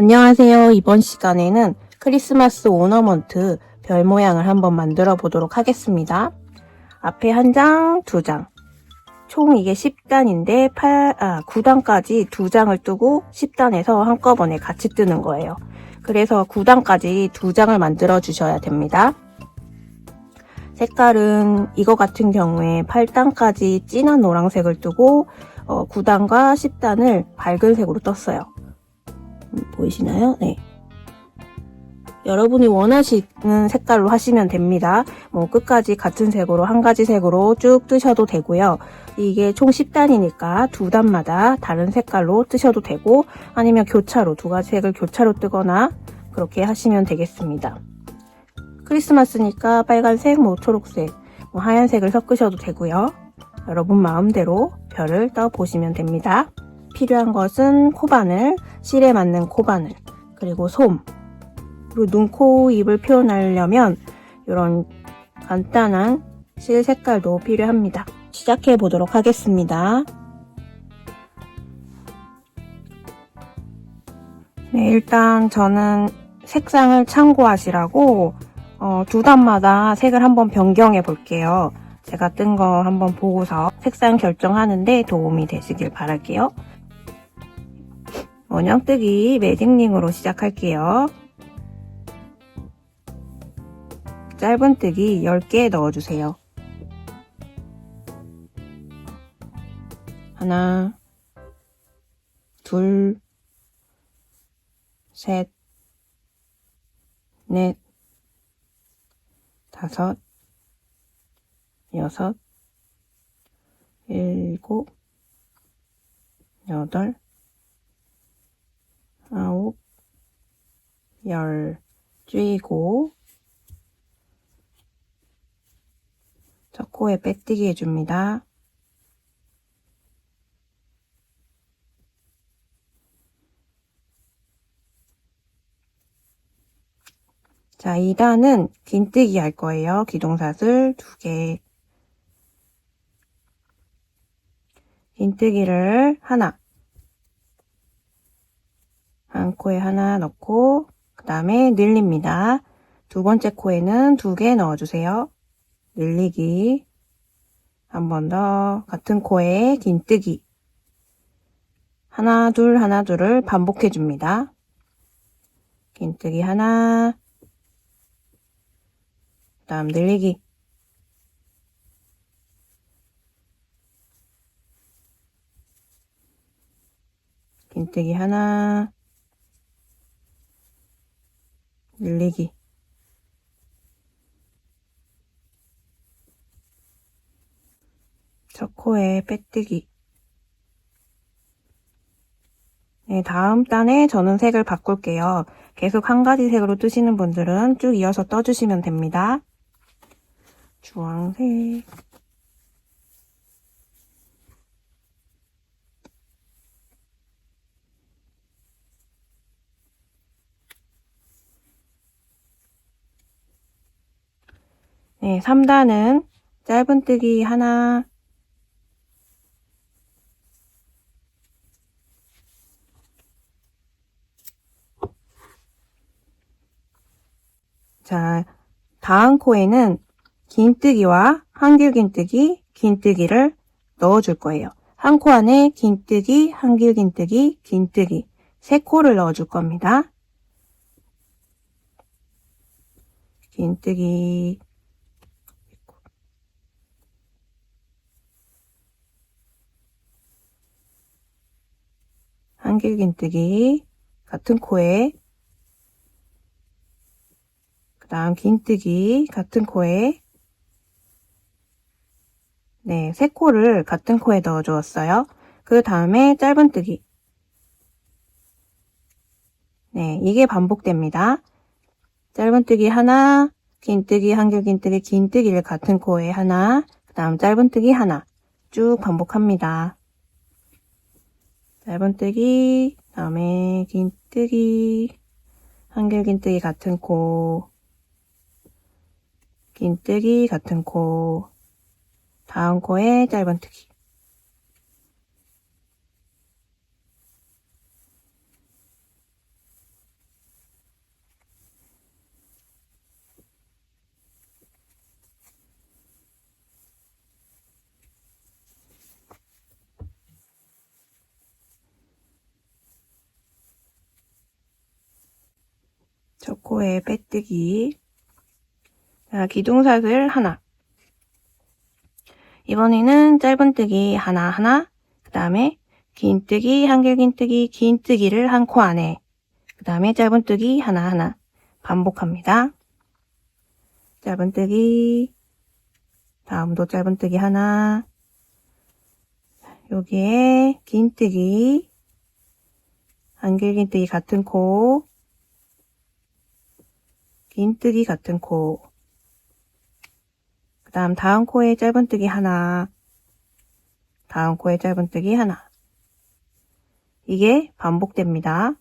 안녕하세요. 이번 시간에는 크리스마스 오너먼트 별 모양을 한번 만들어 보도록 하겠습니다. 앞에 한 장, 두 장. 총 이게 10단인데 8, 아, 9단까지 두 장을 뜨고 10단에서 한꺼번에 같이 뜨는 거예요. 그래서 9단까지 두 장을 만들어 주셔야 됩니다. 색깔은 이거 같은 경우에 8단까지 진한 노란색을 뜨고 어, 9단과 10단을 밝은 색으로 떴어요. 음, 보이시나요? 네. 여러분이 원하시는 색깔로 하시면 됩니다. 뭐 끝까지 같은 색으로 한 가지 색으로 쭉 뜨셔도 되고요. 이게 총 10단이니까 두 단마다 다른 색깔로 뜨셔도 되고 아니면 교차로 두 가지 색을 교차로 뜨거나 그렇게 하시면 되겠습니다. 크리스마스니까 빨간색, 뭐 초록색, 뭐 하얀색을 섞으셔도 되고요. 여러분 마음대로 별을 떠 보시면 됩니다. 필요한 것은 코바늘, 실에 맞는 코바늘, 그리고 솜, 그리고 눈, 코, 입을 표현하려면 이런 간단한 실 색깔도 필요합니다. 시작해 보도록 하겠습니다. 네, 일단 저는 색상을 참고하시라고 어, 두 단마다 색을 한번 변경해 볼게요. 제가 뜬 거 한번 보고서 색상 결정하는데 도움이 되시길 바랄게요. 원형뜨기 매직링으로 시작할게요. 짧은뜨기 10개 넣어주세요. 하나, 둘, 셋, 넷, 다섯, 여섯, 일곱, 여덟, 아홉, 열, 쥐고, 첫 코에 빼뜨기 해줍니다. 자, 2단은 긴뜨기 할 거예요. 기동사슬 두 개. 긴뜨기를 하나. 한 코에 하나 넣고, 그 다음에 늘립니다. 두 번째 코에는 두 개 넣어주세요. 늘리기. 한 번 더. 같은 코에 긴뜨기. 하나, 둘, 하나, 둘을 반복해 줍니다. 긴뜨기 하나, 그 다음 늘리기. 긴뜨기 하나, 늘리기. 첫 코에 빼뜨기. 네, 다음 단에 저는 색을 바꿀게요. 계속 한 가지 색으로 뜨시는 분들은 쭉 이어서 떠주시면 됩니다. 주황색. 네, 3단은 짧은뜨기 하나, 자, 다음 코에는 긴뜨기와 한길긴뜨기, 긴뜨기를 넣어줄 거예요. 한 코 안에 긴뜨기, 한길긴뜨기, 긴뜨기 세 코를 넣어줄 겁니다. 긴뜨기 한길긴뜨기 같은 코에 그 다음 긴뜨기 같은 코에 네, 세 코를 같은 코에 넣어 주었어요. 그 다음에 짧은뜨기 네, 이게 반복됩니다. 짧은뜨기 하나, 긴뜨기, 한길긴뜨기, 긴뜨기를 같은 코에 하나, 그 다음 짧은뜨기 하나 쭉 반복합니다. 짧은뜨기, 다음에 긴뜨기, 한길긴뜨기 같은 코, 긴뜨기 같은 코, 다음 코에 짧은뜨기. 코에 빼뜨기. 자, 기둥사슬 하나. 이번에는 짧은뜨기 하나하나, 그 다음에 긴뜨기, 한길긴뜨기, 긴뜨기를 한 코 안에, 그 다음에 짧은뜨기 하나하나 반복합니다. 짧은뜨기, 다음도 짧은뜨기 하나, 여기에 긴뜨기, 한길긴뜨기 같은 코, 긴뜨기 같은 코, 그 다음 다음 코에 짧은뜨기 하나, 다음 코에 짧은뜨기 하나. 이게 반복됩니다.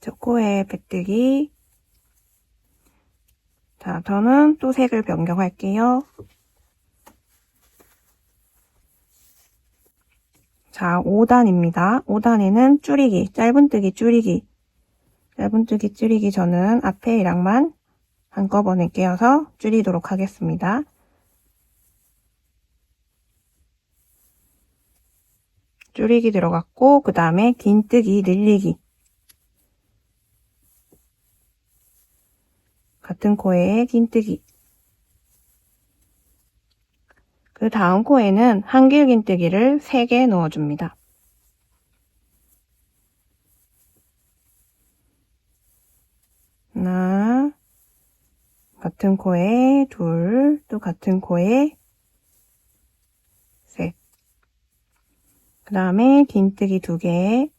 저 코에 빼뜨기. 자, 저는 또 색을 변경할게요. 자, 5단입니다. 5단에는 줄이기, 짧은뜨기, 줄이기. 짧은뜨기, 줄이기 저는 앞에 이랑만 한꺼번에 끼워서 줄이도록 하겠습니다. 줄이기 들어갔고, 그 다음에 긴뜨기, 늘리기. 같은 코에 긴뜨기. 그 다음 코에는 한길 긴뜨기를 3개 넣어줍니다. 하나, 같은 코에 둘, 또 같은 코에 셋. 그 다음에 긴뜨기 2개,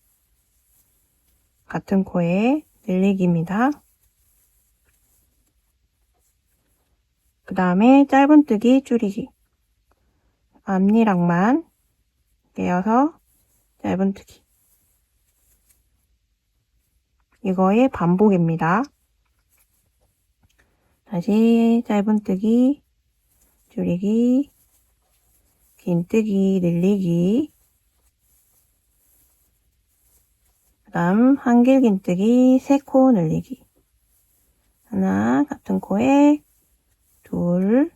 같은 코에 늘리기입니다. 그 다음에 짧은뜨기 줄이기. 앞니랑만 꿰어서 짧은뜨기. 이거의 반복입니다. 다시 짧은뜨기 줄이기 긴뜨기 늘리기. 그 다음 한길긴뜨기 세 코 늘리기. 하나 같은 코에 둘,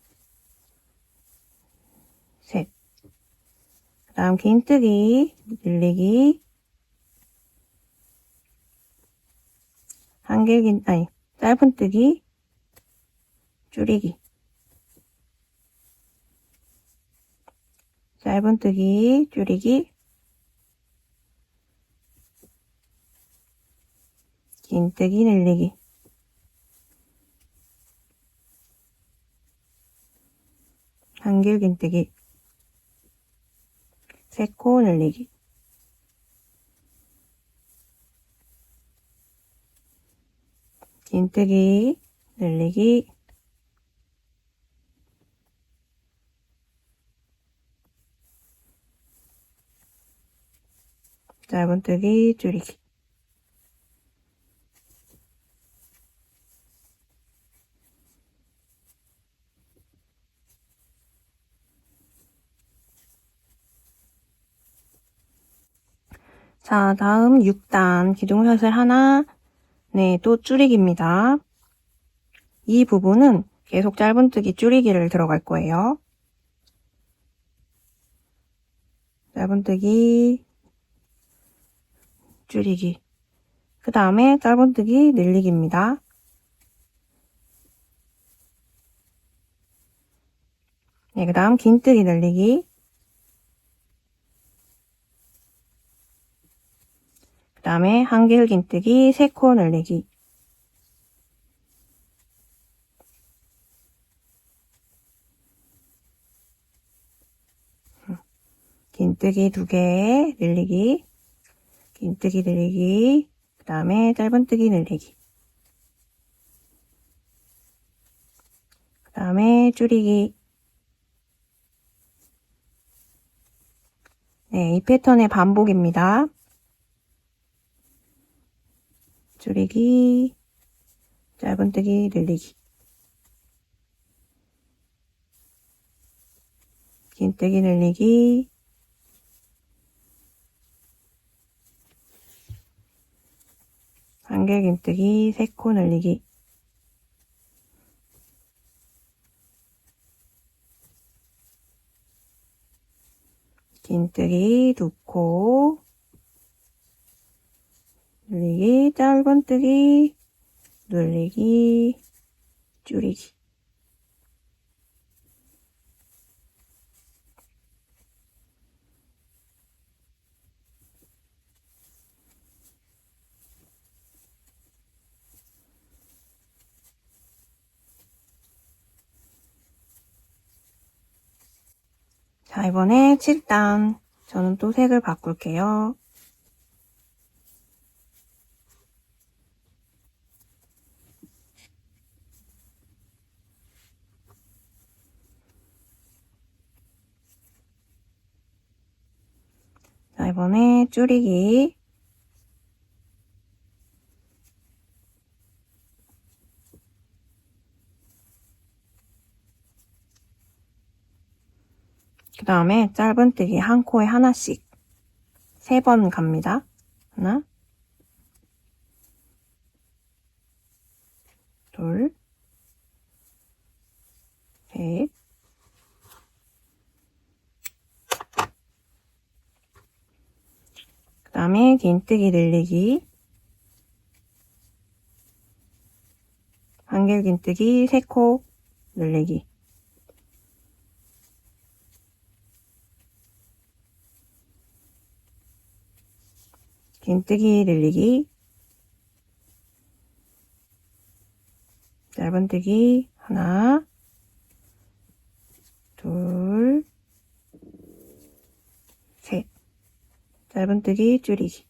셋. 그 다음 긴뜨기, 늘리기, 한길긴, 아니, 짧은뜨기, 줄이기. 짧은뜨기, 줄이기, 긴뜨기, 늘리기. 한길긴뜨기. 세코 늘리기. 긴뜨기 늘리기. 짧은뜨기 줄이기 자, 다음 6단 기둥사슬 하나, 네, 또 줄이기입니다. 이 부분은 계속 짧은뜨기 줄이기를 들어갈 거예요. 짧은뜨기, 줄이기. 그 다음에 짧은뜨기 늘리기입니다. 네, 그 다음 긴뜨기 늘리기. 그 다음에 한길 긴뜨기, 세 코 늘리기. 긴뜨기 두 개, 늘리기. 긴뜨기 늘리기. 그 다음에 짧은뜨기 늘리기. 그 다음에 줄이기. 네, 이 패턴의 반복입니다. 줄이기, 짧은뜨기 늘리기. 긴뜨기 늘리기. 한길 긴뜨기 세 코 늘리기. 긴뜨기 두 코 늘리기 짧은뜨기 늘리기 줄이기 자, 이번에 7단. 저는 또 색을 바꿀게요. 자, 이번에 줄이기. 그 다음에 짧은뜨기 한 코에 하나씩 세 번 갑니다. 하나, 둘, 셋, 다음에 긴뜨기 늘리기. 한길 긴뜨기 세코 늘리기. 긴뜨기 늘리기. 짧은뜨기 하나 둘 셋 짧은뜨기 줄이기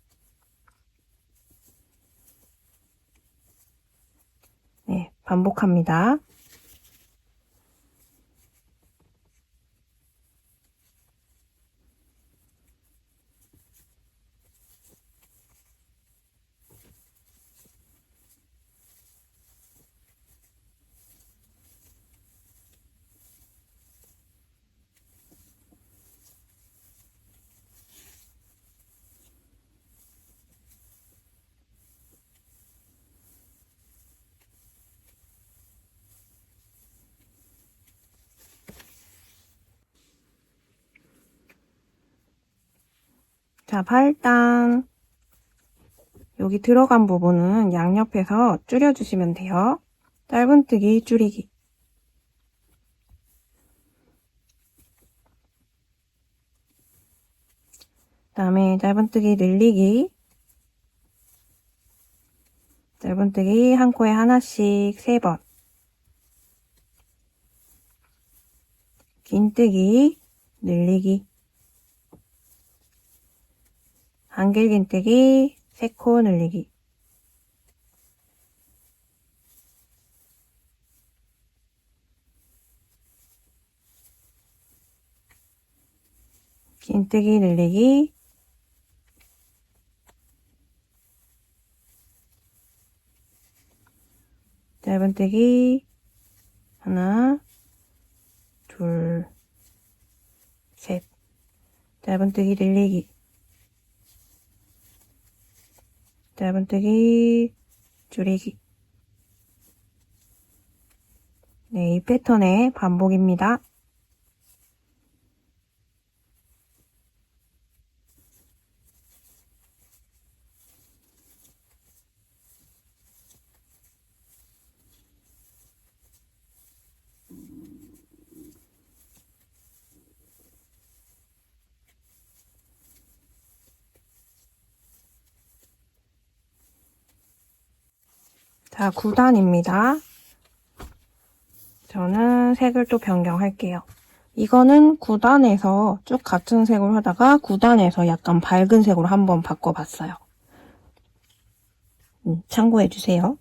네 반복합니다. 자, 8단. 여기 들어간 부분은 양옆에서 줄여주시면 돼요. 짧은뜨기 줄이기. 다음에 짧은뜨기 늘리기. 짧은뜨기 한 코에 하나씩 세 번. 긴뜨기 늘리기. 한길긴뜨기, 세코 늘리기. 긴뜨기 늘리기. 짧은뜨기, 하나, 둘, 셋. 짧은뜨기 늘리기. 짧은뜨기, 줄이기. 네, 이 패턴의 반복입니다. 자, 9단입니다. 저는 색을 또 변경할게요. 이거는 9단에서 쭉 같은 색으로 하다가 9단에서 약간 밝은 색으로 한번 바꿔봤어요. 음, 참고해주세요.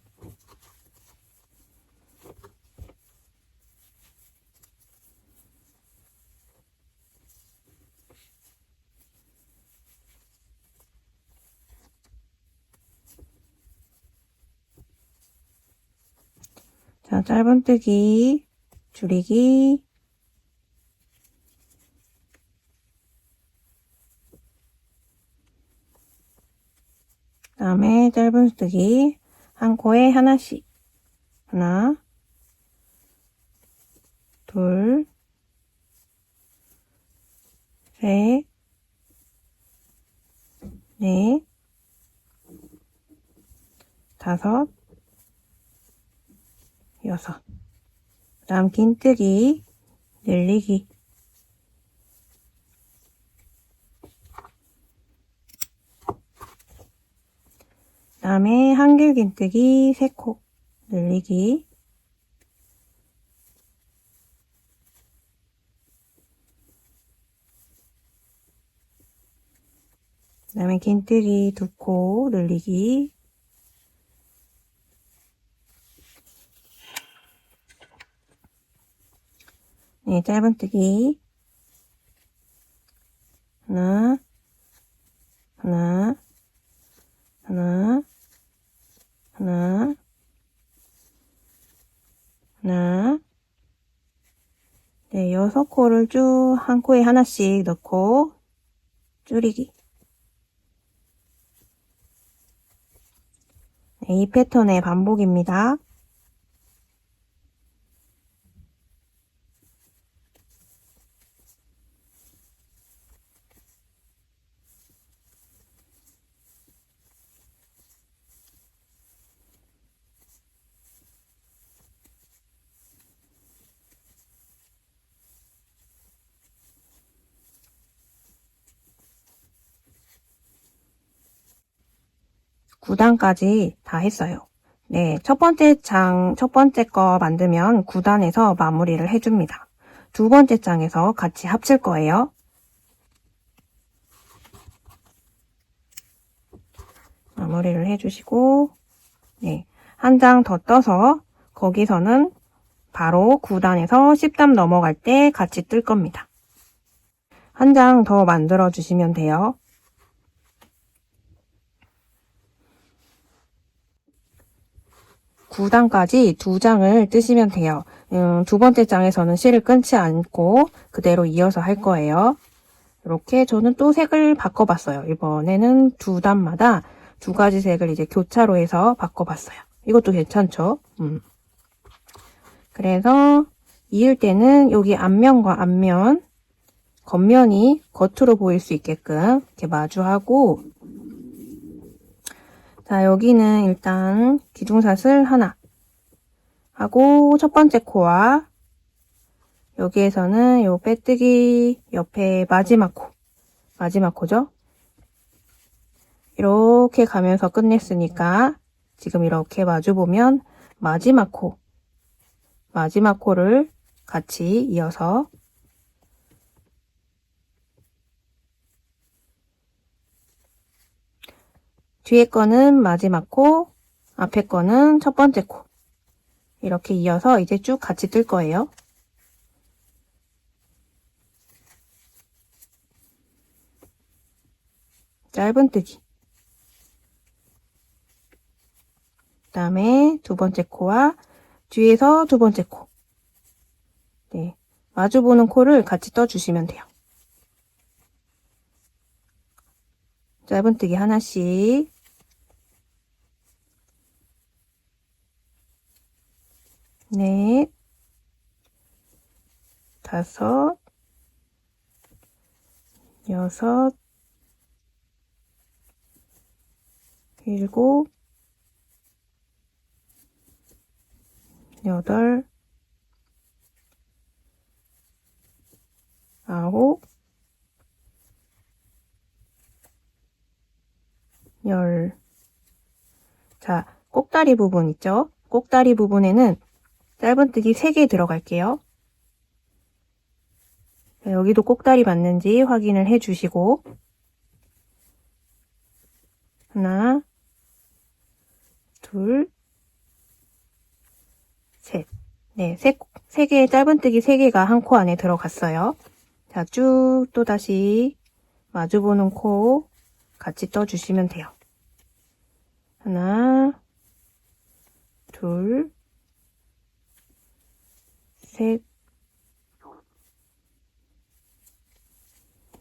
자, 짧은뜨기, 줄이기, 다음에 짧은뜨기, 한 코에 하나씩. 하나, 둘, 셋, 넷, 다섯, 여섯. 그 다음 긴뜨기, 늘리기. 그 다음에 한길 긴뜨기, 세코, 늘리기. 그 다음에 긴뜨기 두 코 늘리기 네, 짧은뜨기. 하나 하나 하나 하나 하나. 네, 여섯 코를 쭉 한 코에 하나씩 넣고 줄이기. 네, 이 패턴의 반복입니다. 구단까지 다 했어요. 네, 첫 번째 장, 첫 번째 거 만들면 9단에서 마무리를 해줍니다. 두 번째 장에서 같이 합칠 거예요. 마무리를 해주시고, 네, 한 장 더 떠서 거기서는 바로 9단에서 10단 넘어갈 때 같이 뜰 겁니다. 한 장 더 만들어 주시면 돼요. 구단까지 두 장을 뜨시면 돼요. 음, 두 번째 장에서는 실을 끊지 않고 그대로 이어서 할 거예요. 이렇게 저는 또 색을 바꿔봤어요. 이번에는 두 단마다 두 가지 색을 이제 교차로 해서 바꿔봤어요. 이것도 괜찮죠? 음. 그래서 이을 때는 여기 앞면과 앞면, 겉면이 겉으로 보일 수 있게끔 이렇게 마주하고 자, 여기는 일단 기둥샷을 하나. 하고 첫 번째 코와 여기에서는 요 빼뜨기 옆에 마지막 코, 마지막 코죠? 이렇게 가면서 끝냈으니까 지금 이렇게 마주보면 마지막 코, 마지막 코를 같이 이어서 뒤에 거는 마지막 코, 앞에 거는 첫 번째 코. 이렇게 이어서 이제 쭉 같이 뜰 거예요. 짧은 뜨기. 그 다음에 두 번째 코와 뒤에서 두 번째 코. 네. 마주보는 코를 같이 떠주시면 돼요. 짧은뜨기 하나씩. 넷, 다섯, 여섯, 일곱, 여덟, 아홉, 열. 자, 꼭다리 부분 있죠? 꼭다리 부분에는 짧은뜨기 3개 들어갈게요. 자, 여기도 꼭다리 맞는지 확인을 해주시고 하나, 둘, 셋. 네, 세, 세 개의 짧은뜨기 3개가 한 코 안에 들어갔어요. 자, 쭉 또 다시 마주보는 코 같이 떠주시면 돼요. 하나, 둘, 셋,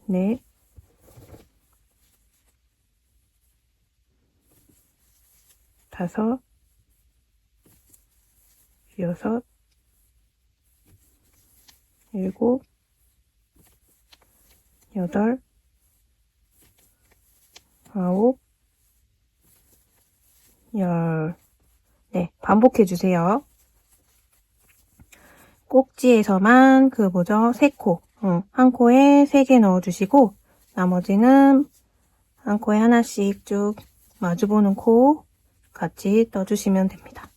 넷, 다섯, 여섯, 일곱, 여덟, 아홉, 열. 네, 반복해 주세요. 꼭지에서만 그 뭐죠? 세 코. 응, 한 코에 세 개 넣어 주시고 나머지는 한 코에 하나씩 쭉 마주보는 코 같이 떠 주시면 됩니다.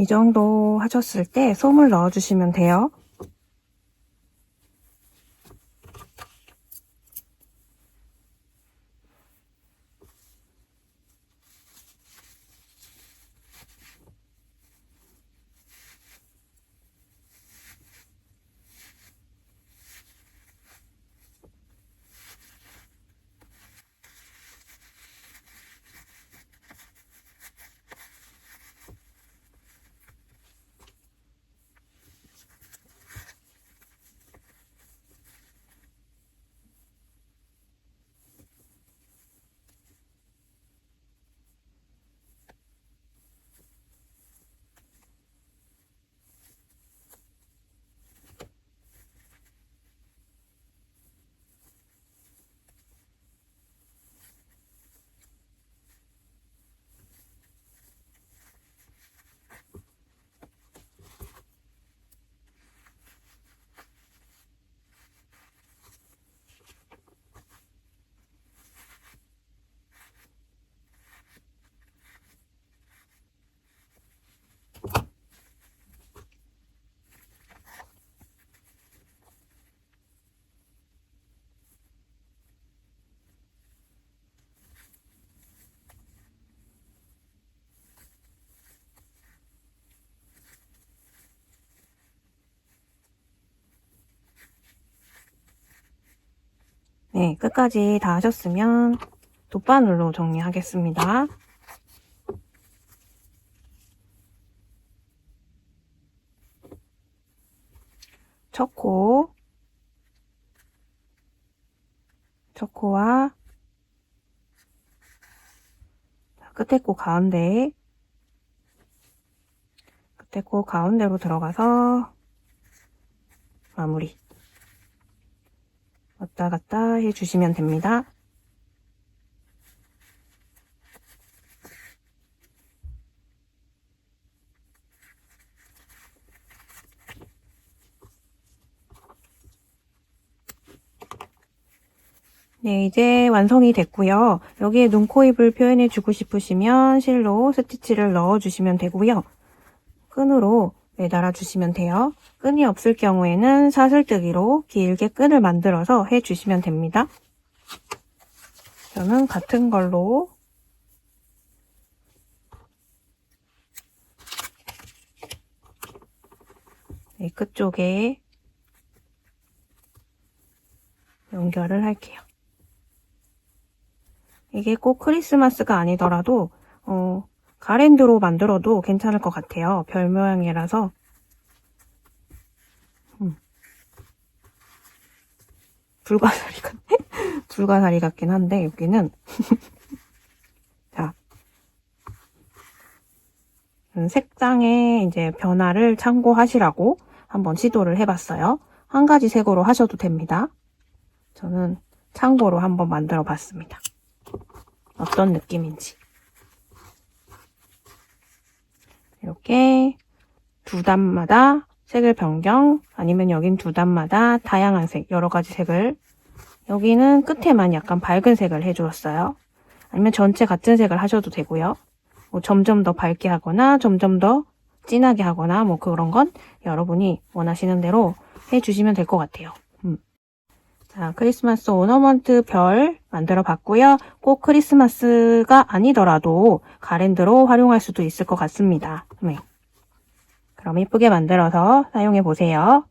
이 정도 하셨을 때 솜을 넣어 주시면 돼요. 네, 끝까지 다 하셨으면 돗바늘로 정리하겠습니다. 첫 코, 첫 코와 자, 끝에 코 가운데, 끝에 코 가운데로 들어가서 마무리. 왔다 갔다 해주시면 됩니다. 네, 이제 완성이 됐고요. 여기에 눈, 코, 입을 표현해 주고 싶으시면 실로 스티치를 넣어 주시면 되고요. 끈으로 매달아 주시면 돼요. 끈이 없을 경우에는 사슬뜨기로 길게 끈을 만들어서 해 주시면 됩니다. 저는 같은 걸로 네, 끝쪽에 연결을 할게요. 이게 꼭 크리스마스가 아니더라도 어, 가랜드로 만들어도 괜찮을 것 같아요. 별 모양이라서. 음. 불가사리 같네? 불가사리 같긴 한데, 여기는. 자. 음, 색상의 이제 변화를 참고하시라고 한번 시도를 해봤어요. 한 가지 색으로 하셔도 됩니다. 저는 참고로 한번 만들어 봤습니다. 어떤 느낌인지. 이렇게 두 단마다 색을 변경 아니면 여긴 두 단마다 다양한 색 여러 가지 색을 여기는 끝에만 약간 밝은 색을 해주었어요. 아니면 전체 같은 색을 하셔도 되고요. 뭐 점점 더 밝게 하거나 점점 더 진하게 하거나 뭐 그런 건 여러분이 원하시는 대로 해주시면 될 것 같아요. 음. 자, 크리스마스 오너먼트 별 만들어 봤고요. 꼭 크리스마스가 아니더라도 가랜드로 활용할 수도 있을 것 같습니다. 음. 그럼 예쁘게 만들어서 사용해 보세요.